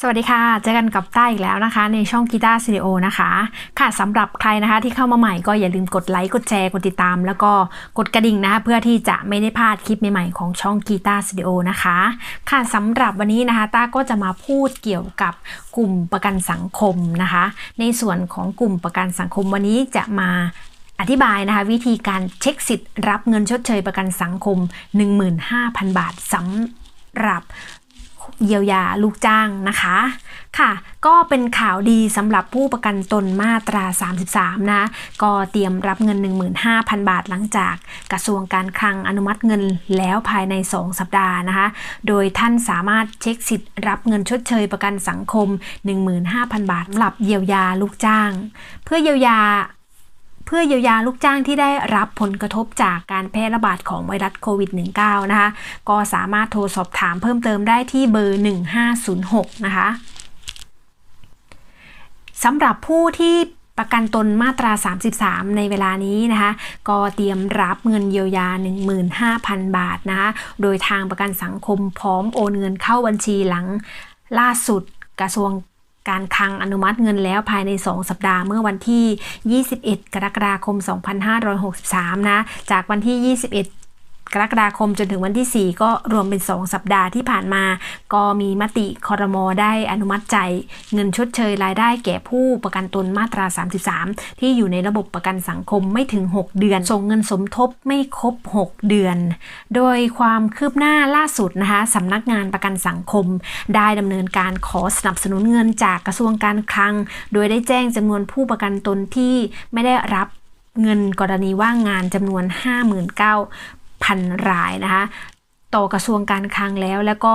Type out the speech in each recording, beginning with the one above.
สวัสดีค่ะ เจอกันกับต้าอีกแล้วนะคะ ในช่องกีตาร์สตูดิโอนะคะ ค่ะสำหรับใครนะคะที่เข้ามาใหม่ก็อย่าลืมกดไลค์ กดแชร์ กดติดตาม แล้วก็กดกระดิ่งนะคะ เพื่อที่จะไม่ได้พลาดคลิปใหม่ๆของช่องกีตาร์สตูดิโอนะคะ ค่ะสำหรับวันนี้นะคะต้าก็จะมาพูดเกี่ยวกับกลุ่มประกันสังคมนะคะ ในส่วนของกลุ่มประกันสังคมวันนี้จะมาอธิบายนะคะวิธีการเช็คสิทธิ์รับเงินชดเชยประกันสังคม 15,000 บาทสำหรับ เยียวยาลูกจ้างนะคะค่ะ ก็เป็นข่าวดีสำหรับผู้ประกันตนมาตรา 33 นะ ก็เตรียมรับเงิน 15,000 บาทหลังจากกระทรวงการคลังอนุมัติเงินแล้วภายใน 2 สัปดาห์นะคะ โดยท่านสามารถเช็คสิทธิ์รับเงินชดเชยประกันสังคม 15,000 บาทสำหรับเยียวยาลูกจ้าง เพื่อเยียวยา เพื่อเยียวยาลูกจ้างที่ได้รับผลกระทบจากการแพร่ระบาดของไวรัสโควิด -19 นะคะ ก็สามารถโทรสอบถามเพิ่มเติมได้ที่เบอร์ 1506 นะคะสำหรับผู้ที่ประกันตนมาตรา 33 ในเวลานี้นะคะ ก็เตรียมรับเงินเยียวยา 15,000 บาทนะคะ โดยทางประกันสังคมพร้อมโอนเงินเข้าบัญชีหลังล่าสุดกระทรวง การคลังอนุมัติเงินแล้วภายใน 2 สัปดาห์เมื่อวันที่ 21 กรกฎาคม 2563 นะ จากวันที่ 21 กรกฎาคมจนถึงวันที่ 4 ก็รวมเป็น 2 สัปดาห์ที่ผ่านมา ก็มีมติคอรมอได้อนุมัติใจเงินชดเชยรายได้แก่ผู้ประกันตนมาตรา 33 ที่อยู่ในระบบประกันสังคมไม่ถึง 6 เดือน ส่งเงินสมทบไม่ครบ 6 เดือน โดยความคืบหน้าล่าสุดนะคะสำนักงานประกันสังคม ได้ดำเนินการขอสนับสนุนเงินจากกระทรวงการคลัง โดยได้แจ้งจำนวนผู้ประกันตนที่ไม่ได้รับเงินกรณีว่างงานจำนวน 59 คันรายนะคะต่อกระทรวงการคลังแล้ว แล้วก็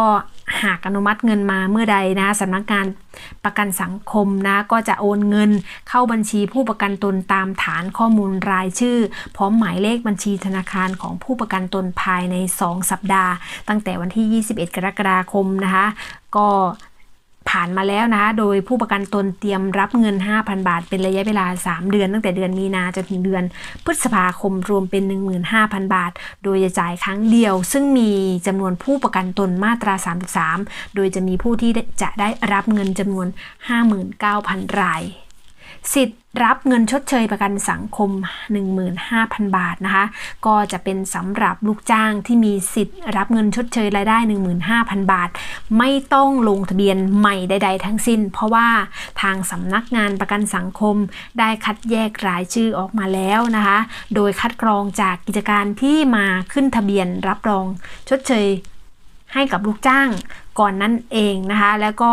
หากอนุมัติเงินมาเมื่อใดนะสำนักงานประกันสังคมนะก็จะโอนเงินเข้าบัญชีผู้ประกันตนตามฐานข้อมูลรายชื่อ พร้อมหมายเลขบัญชีธนาคารของผู้ประกันตนภายใน 2 สัปดาห์ ตั้งแต่วันที่ 21 กรกฎาคมนะคะ ก็ ผ่านมาแล้วนะคะ โดยผู้ประกันตนเตรียมรับเงิน 5,000 บาท เป็นระยะเวลา 3 เดือน ตั้งแต่เดือนมีนาจนถึงเดือนพฤษภาคมรวมเป็น 15,000 บาท โดยจะจ่ายครั้งเดียว ซึ่งมีจำนวนผู้ประกันตนมาตรา 33 โดยจะมีผู้ที่จะได้รับเงินจำนวน 59,000 ราย สิทธิ์รับเงินชดเชยประกันสังคม 15,000 บาทนะคะ ก็จะเป็นสำหรับลูกจ้างที่มีสิทธิ์รับเงินชดเชยรายได้ 15,000 บาท ไม่ต้องลงทะเบียนใหม่ใด ๆ ทั้งสิ้น เพราะว่าทางสำนักงานประกันสังคมได้คัดแยกรายชื่อออกมาแล้วนะคะ โดยคัดกรองจากกิจการที่มาขึ้นทะเบียนรับรองชดเชย ให้กับลูกจ้างก่อนนั่นเองนะคะ แล้วก็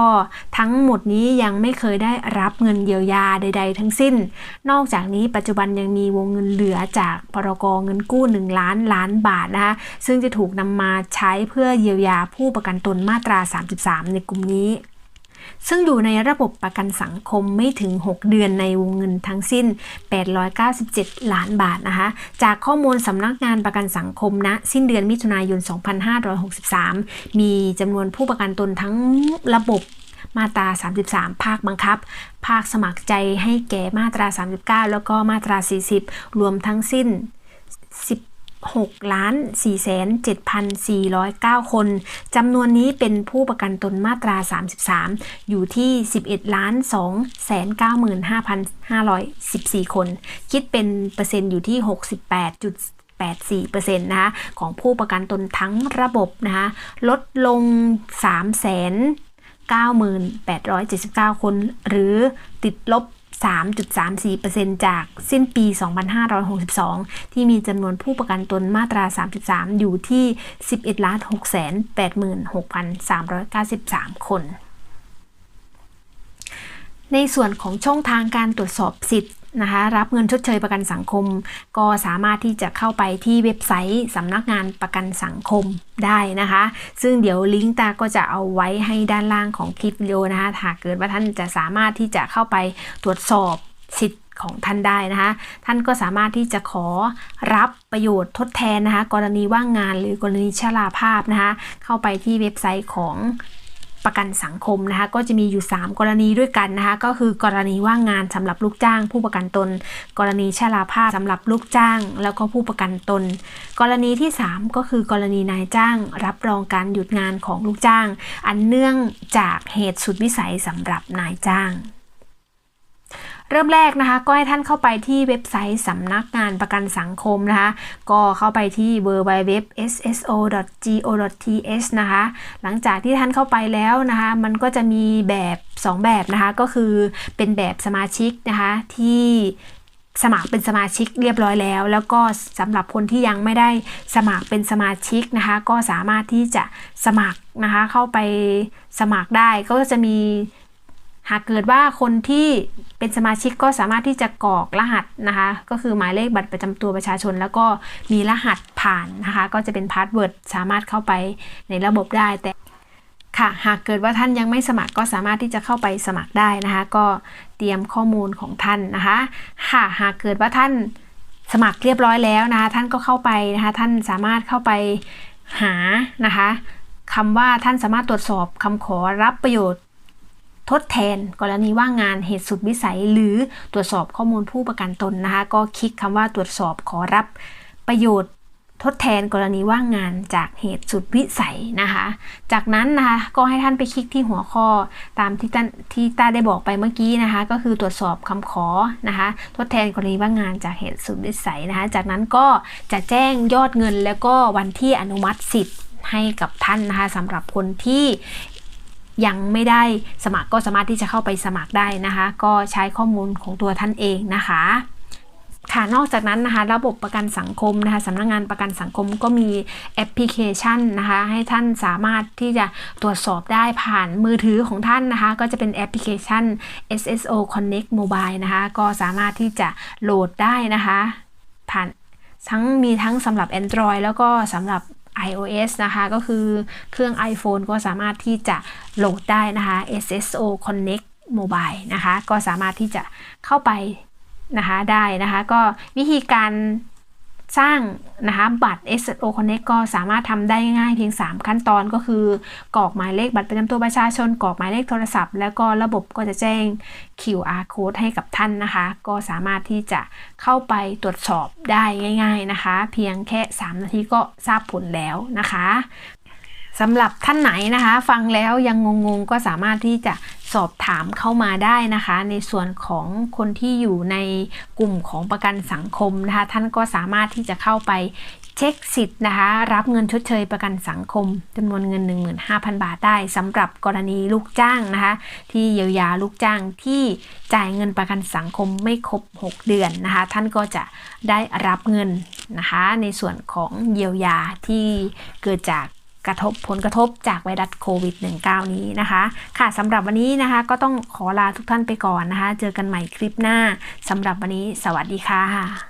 ทั้งหมดนี้ยังไม่เคยได้รับเงินเยียวยาใด ๆ ทั้งสิ้น นอกจากนี้ปัจจุบันยังมีวงเงินเหลือจากพรกเงินกู้ 1 ล้านล้านบาทนะคะซึ่งจะถูกนำมาใช้เพื่อเยียวยาผู้ประกันตนมาตรา 33 ในกลุ่มนี้ ซึ่งอยู่ในระบบประกันสังคมไม่ถึง 6 เดือนในวงเงินทั้งสิ้น 897 ล้านบาทนะคะ จากข้อมูลสำนักงานประกันสังคมณนะสิ้นเดือนมิถุนายน 2563 มีจำนวนผู้ประกันตนทั้งระบบมาตรา 33 ภาคบังคับ ภาคสมัครใจให้แก่มาตรา 39 แล้วก็มาตรา 40 รวมทั้งสิ้น 6ล้าน4แสน7,409 คน จำนวนนี้เป็นผู้ประกันตนมาตรา 33 อยู่ที่ 11ล้าน2แสน95,514 คน คิดเป็นเปอร์เซ็นต์อยู่ที่ 68.84%นะคะของผู้ประกันตนทั้งระบบนะคะลดลง3แสน9,879 คน หรือติดลบ 3.34%จากสิ้นปี 2562 ที่มีจำนวนผู้ประกันตนมาตรา 33 อยู่ที่ 11ล้าน686,393 คนในส่วนของช่องทางการตรวจสอบสิทธิ์ นะคะรับเงินชดเชยประกันสังคม ก็สามารถที่จะเข้าไปที่เว็บไซต์สำนักงานประกันสังคมได้นะคะ ซึ่งเดี๋ยวลิงก์ตาก็จะเอาไว้ให้ด้านล่างของคลิปวิดีโอนะคะหากเกิดว่าท่านจะสามารถที่จะเข้าไปตรวจสอบสิทธิ์ของท่านได้นะคะ ท่านก็สามารถที่จะขอรับประโยชน์ทดแทนนะคะ กรณีว่างงานหรือกรณีชราภาพนะคะ เข้าไปที่เว็บไซต์ของ ประกันสังคมนะคะก็จะมีอยู่ 3 กรณีด้วยกันนะคะก็คือกรณีว่างงานสำหรับลูกจ้าง ผู้ประกันตน กรณีชราภาพสำหรับลูกจ้าง แล้วก็ผู้ประกันตน กรณีที่ 3 ก็คือกรณีนายจ้าง รับรองการหยุดงานของลูกจ้าง อันเนื่องจากเหตุสุดวิสัยสำหรับนายจ้าง เริ่มแรกนะคะ ก็ให้ท่านเข้าไปที่เว็บไซต์สำนักงานประกันสังคมนะคะ ก็เข้าไปที่ www.sso.go.th นะคะ หลังจากที่ท่านเข้าไปแล้วนะคะ มันก็จะมีแบบ 2 แบบนะคะ ก็คือเป็นแบบสมาชิกนะคะที่สมัครเป็นสมาชิกเรียบร้อยแล้ว แล้วก็สำหรับคนที่ยังไม่ได้สมัครเป็นสมาชิกนะคะ ก็สามารถที่จะสมัครนะคะ เข้าไปสมัครได้ก็จะมี หากเกิดว่าคนที่เป็นสมาชิกก็สามารถที่จะกรอกรหัสนะคะ ก็คือหมายเลขบัตรประจำตัวประชาชน แล้วก็มีรหัสผ่านนะคะ ก็จะเป็นพาสเวิร์ดสามารถเข้าไปในระบบได้แต่ค่ะหากเกิดว่าท่านยังไม่สมัครก็สามารถที่จะเข้าไปสมัครได้นะคะ ก็เตรียมข้อมูลของท่านนะคะค่ะหากเกิดว่าท่านสมัครเรียบร้อยแล้วนะคะท่านก็เข้าไปนะคะท่านสามารถเข้าไปหานะคะคำว่าท่านสามารถตรวจสอบคำขอรับประโยชน์ ทดแทน กรณีว่างงานเหตุสุดวิสัย หรือตรวจสอบข้อมูลผู้ประกันตนนะคะ ก็คลิกคำว่าตรวจสอบขอรับประโยชน์ทดแทนกรณีว่างงานจากเหตุสุดวิสัยนะคะ จากนั้นนะคะก็ให้ท่านไปคลิกที่หัวข้อตามที่ท่านที่ต้าได้บอกไปเมื่อกี้นะคะ ก็คือตรวจสอบคำขอนะคะ ทดแทนกรณีว่างงานจากเหตุสุดวิสัยนะคะ จากนั้นก็จะแจ้งยอดเงินแล้วก็วันที่อนุมัติสิทธิ์ให้กับท่านนะคะสำหรับคนที่ ยังไม่ได้สมัครก็สามารถที่จะเข้าไปสมัครได้นะคะ ก็ใช้ข้อมูลของตัวท่านเองนะคะค่ะ นอกจากนั้นนะคะ ระบบประกันสังคมนะคะสำนักงงานประกันสังคมก็มีแอปพลิเคชันนะคะ ให้ท่านสามารถที่จะตรวจสอบได้ผ่านมือถือของท่านนะคะ ก็จะเป็นแอปพลิเคชัน SSO Connect Mobile นะคะ ก็สามารถที่จะโหลดได้นะคะ ผ่านทั้งมีทั้งสำหรับ Android แล้วก็สำหรับ iOS นะคะ ก็คือเครื่อง iPhone ก็สามารถที่จะโหลดได้นะคะ SSO Connect Mobile นะคะ ก็สามารถที่จะเข้าไปนะคะได้นะคะ ก็วิธีการ สร้างนะคะบัตร SSO Connect ก็สามารถทำได้ง่ายเพียง 3 ขั้นตอนก็คือกรอกหมายเลขบัตรประจำตัวประชาชนกรอกหมายเลขโทรศัพท์ แล้วก็ระบบก็จะแจ้ง QR code ให้กับท่านนะคะ ก็สามารถที่จะเข้าไปตรวจสอบได้ง่าย ๆนะคะ เพียงแค่ 3 นาทีก็ทราบผลแล้วนะคะ สำหรับท่านไหนนะคะ ฟังแล้วยังงงๆก็สามารถที่จะสอบถามเข้ามาได้นะคะ ในส่วนของคนที่อยู่ในกลุ่มของประกันสังคมนะคะ ท่านก็สามารถที่จะเข้าไปเช็คสิทธิ์นะคะ รับเงินชดเชยประกันสังคมจำนวนเงิน 15,000 บาทได้สำหรับกรณีลูกจ้างนะคะ ที่เยียวยาลูกจ้างที่จ่ายเงินประกันสังคมไม่ครบ 6 เดือนนะคะ ท่านก็จะได้รับเงินนะคะ ในส่วนของเยียวยาที่เกิดจาก กระทบผลกระทบจากไวรัสโควิด -19 นี้นะคะ ค่ะสำหรับวันนี้นะคะก็ต้องขอลาทุกท่านไปก่อนนะคะ เจอกันใหม่คลิปหน้าสำหรับวันนี้ สวัสดีค่ะ